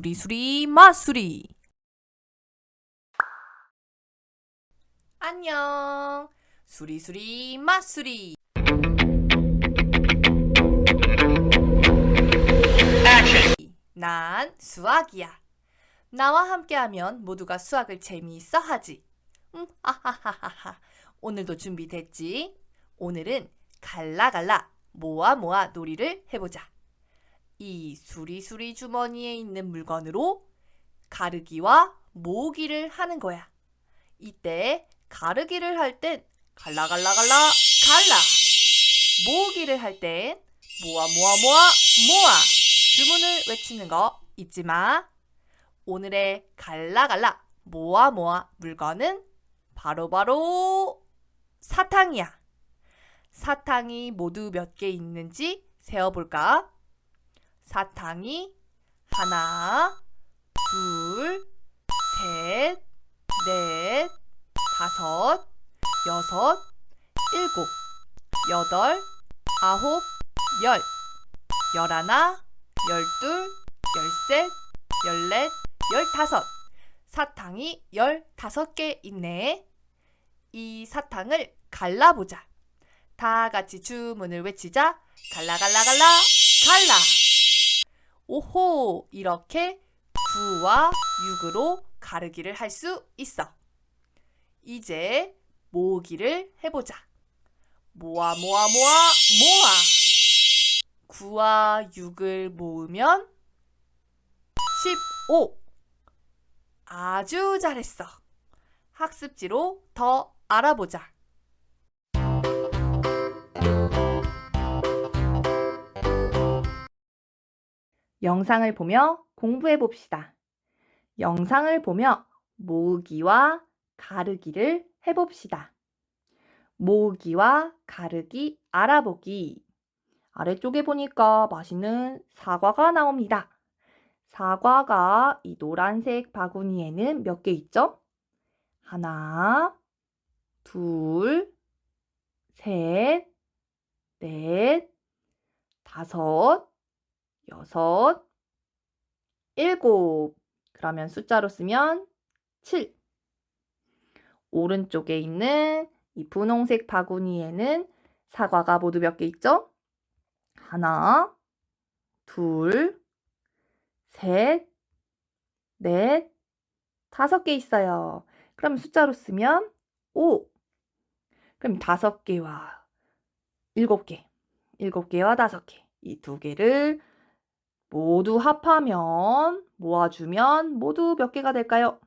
수리수리 마수리. 안녕. 수리수리 마수리. 난 수학이야. 나와 함께하면 모두가 수학을 재미있어 하지. 음, 하하하하하. 오늘도 준비됐지? 오늘은 갈라갈라 모아 모아 놀이를 해보자. 이 수리수리 주머니에 있는 물건으로 가르기와 모으기를 하는 거야. 이때 가르기를 할 땐 갈라 갈라 갈라 갈라. 모으기를 할 땐 모아 모아 모아 모아. 주문을 외치는 거 잊지 마. 오늘의 갈라 갈라 모아 모아 물건은 바로 바로 사탕이야. 사탕이 모두 몇 개 있는지 세어볼까? 사탕이 하나, 둘, 셋, 넷, 다섯, 여섯, 일곱, 여덟, 아홉, 열, 열하나, 열둘, 열셋, 열넷, 열다섯. 사탕이 열다섯 개 있네. 이 사탕을 갈라보자. 다 같이 주문을 외치자. 갈라 갈라 갈라 갈라. 오호 이렇게 9와 6으로 가르기를 할 수 있어. 이제 모으기를 해보자. 모아 모아 모아 모아 9와 6을 모으면 15 아주 잘했어. 학습지로 더 알아보자. 영상을 보며 공부해 봅시다. 영상을 보며 모으기와 가르기를 해 봅시다. 모으기와 가르기 알아보기. 아래쪽에 보니까 맛있는 사과가 나옵니다. 사과가 이 노란색 바구니에는 몇 개 있죠? 하나, 둘, 셋, 넷, 다섯, 여섯, 일곱. 그러면 숫자로 쓰면 7. 오른쪽에 있는 이 분홍색 바구니에는 사과가 모두 몇 개 있죠? 하나, 둘, 셋, 넷, 다섯 개 있어요. 그럼 숫자로 쓰면 5. 그럼 다섯 개와 일곱 개, 일곱 개와 다섯 개. 이 두 개를 모두 합하면 모아주면 모두 몇 개가 될까요?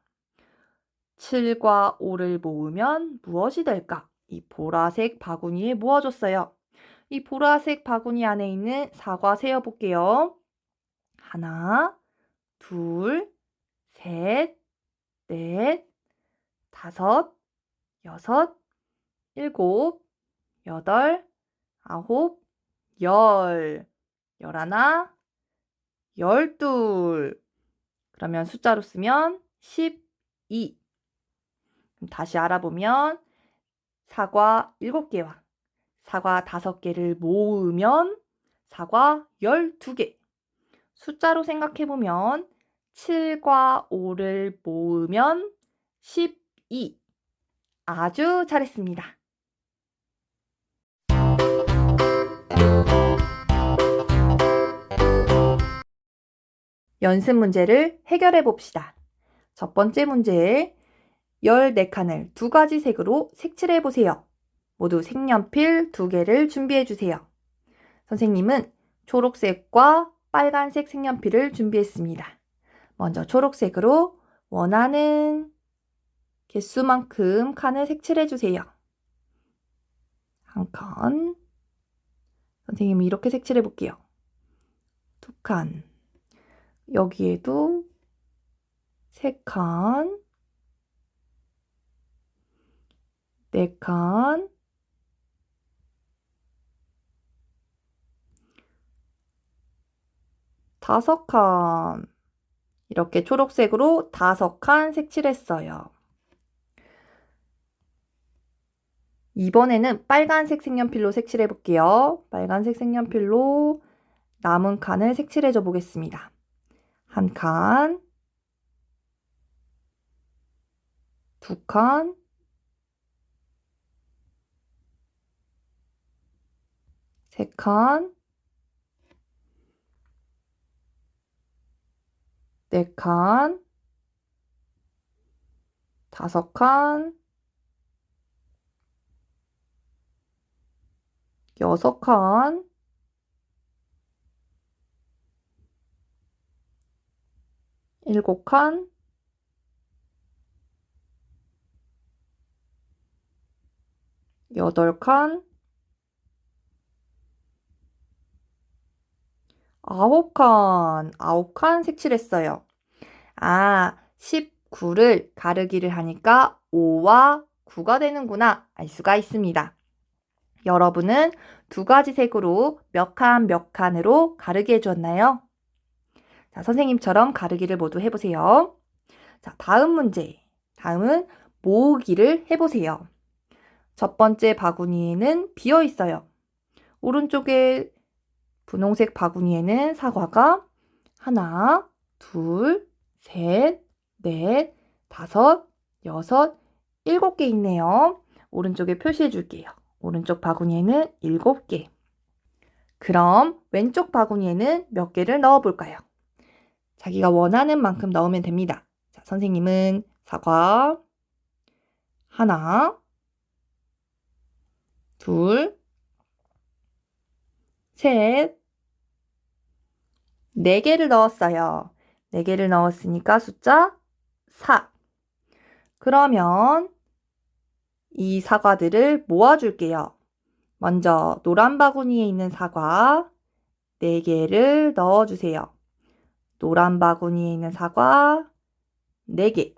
7과 5를 모으면 무엇이 될까? 이 보라색 바구니에 모아줬어요. 이 보라색 바구니 안에 있는 사과 세어볼게요. 하나, 둘, 셋, 넷, 다섯, 여섯, 일곱, 여덟, 아홉, 열, 열하나, 열둘. 그러면 숫자로 쓰면 12. 그럼 다시 알아보면 사과 7개와 사과 5개를 모으면 사과 12개. 숫자로 생각해 보면 7과 5를 모으면 12. 아주 잘했습니다. 연습 문제를 해결해 봅시다. 첫 번째 문제. 14칸을 두 가지 색으로 색칠해 보세요. 모두 색연필 두 개를 준비해 주세요. 선생님은 초록색과 빨간색 색연필을 준비했습니다. 먼저 초록색으로 원하는 개수만큼 칸을 색칠해 주세요. 한 칸. 선생님은 이렇게 색칠해 볼게요. 두 칸. 여기에도 세 칸, 네 칸, 다섯 칸. 이렇게 초록색으로 다섯 칸 색칠했어요. 이번에는 빨간색 색연필로 색칠해 볼게요. 빨간색 색연필로 남은 칸을 색칠해 줘 보겠습니다. 한 칸, 두 칸, 세 칸, 네 칸, 다섯 칸, 여섯 칸, 일곱 칸, 여덟 칸, 아홉 칸, 아홉 칸 색칠했어요. 아, 19를 가르기를 하니까 5와 9가 되는구나 알 수가 있습니다. 여러분은 두 가지 색으로 몇 칸 몇 칸으로 가르기 해주었나요? 자, 선생님처럼 가르기를 모두 해보세요. 자, 다음 문제. 다음은 모으기를 해보세요. 첫 번째 바구니에는 비어 있어요. 오른쪽에 분홍색 바구니에는 사과가 하나, 둘, 셋, 넷, 다섯, 여섯, 일곱 개 있네요. 오른쪽에 표시해 줄게요. 오른쪽 바구니에는 일곱 개. 그럼 왼쪽 바구니에는 몇 개를 넣어 볼까요? 자기가 원하는 만큼 넣으면 됩니다. 자, 선생님은 사과 하나, 둘, 셋, 네 개를 넣었어요. 네 개를 넣었으니까 숫자 4. 그러면 이 사과들을 모아줄게요. 먼저 노란 바구니에 있는 사과 4개를 넣어주세요. 노란 바구니에 있는 사과 4개.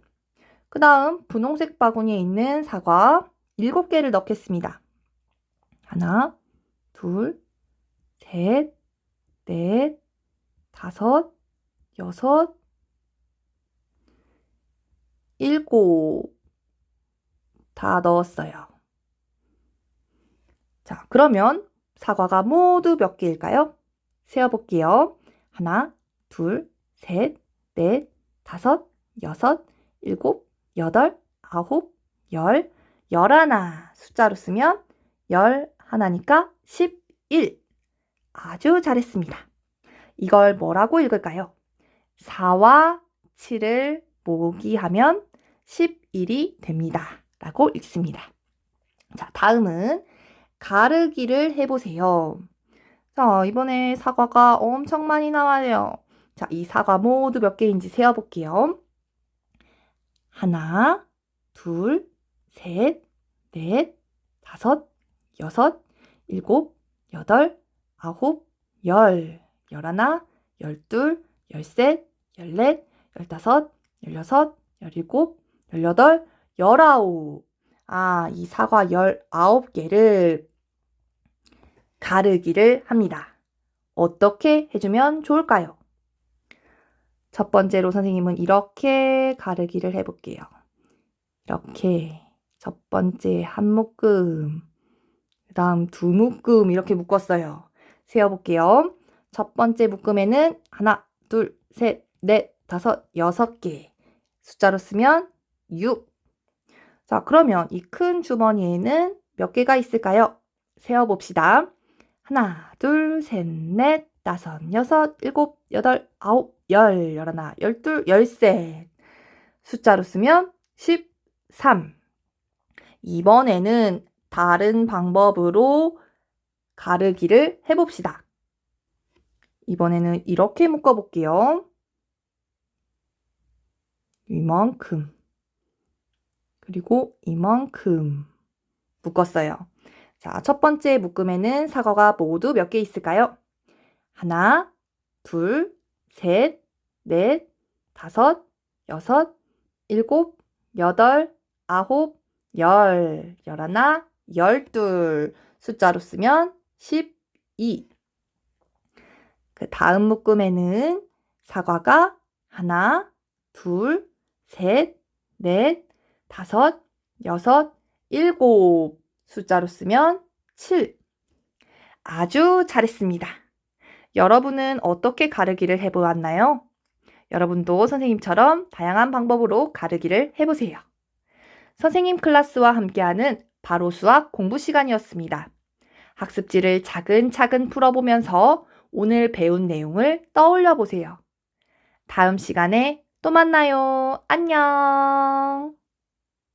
그 다음 분홍색 바구니에 있는 사과 7개를 넣겠습니다. 하나, 둘, 셋, 넷, 다섯, 여섯, 일곱 다 넣었어요. 자, 그러면 사과가 모두 몇 개일까요? 세어볼게요. 하나, 둘, 셋, 넷, 다섯, 여섯, 일곱, 여덟, 아홉, 열, 열하나. 숫자로 쓰면 열 하나니까 11. 아주 잘했습니다. 이걸 뭐라고 읽을까요? 4와 7을 모기하면 11이 됩니다. 라고 읽습니다. 자, 다음은 가르기를 해보세요. 자, 이번에 사과가 엄청 많이 나와요. 자, 이 사과 모두 몇 개인지 세어볼게요. 하나, 둘, 셋, 넷, 다섯, 여섯, 일곱, 여덟, 아홉, 열, 열하나, 열둘, 열셋, 열넷, 열다섯, 열여섯, 열일곱, 열여덟, 열아홉. 아, 이 사과 열아홉 개를 가르기를 합니다. 어떻게 해주면 좋을까요? 첫 번째로 선생님은 이렇게 가르기를 해볼게요. 이렇게 첫 번째 한 묶음, 그 다음 두 묶음 이렇게 묶었어요. 세어볼게요. 첫 번째 묶음에는 하나, 둘, 셋, 넷, 다섯, 여섯 개. 숫자로 쓰면 6. 자, 그러면 이 큰 주머니에는 몇 개가 있을까요? 세어봅시다. 하나, 둘, 셋, 넷, 다섯, 여섯, 일곱, 여덟, 아홉, 열, 열하나, 열둘, 열셋. 숫자로 쓰면 13. 이번에는 다른 방법으로 가르기를 해봅시다. 이번에는 이렇게 묶어볼게요. 이만큼. 그리고 이만큼 묶었어요. 자, 첫 번째 묶음에는 사과가 모두 몇 개 있을까요? 하나, 둘, 셋, 넷, 다섯, 여섯, 일곱, 여덟, 아홉, 열, 열하나, 열둘. 숫자로 쓰면 12. 그 다음 묶음에는 사과가 하나, 둘, 셋, 넷, 다섯, 여섯, 일곱. 숫자로 쓰면 7. 아주 잘했습니다. 여러분은 어떻게 가르기를 해보았나요? 여러분도 선생님처럼 다양한 방법으로 가르기를 해보세요. 선생님 클래스와 함께하는 바로 수학 공부 시간이었습니다. 학습지를 차근차근 풀어보면서 오늘 배운 내용을 떠올려 보세요. 다음 시간에 또 만나요. 안녕.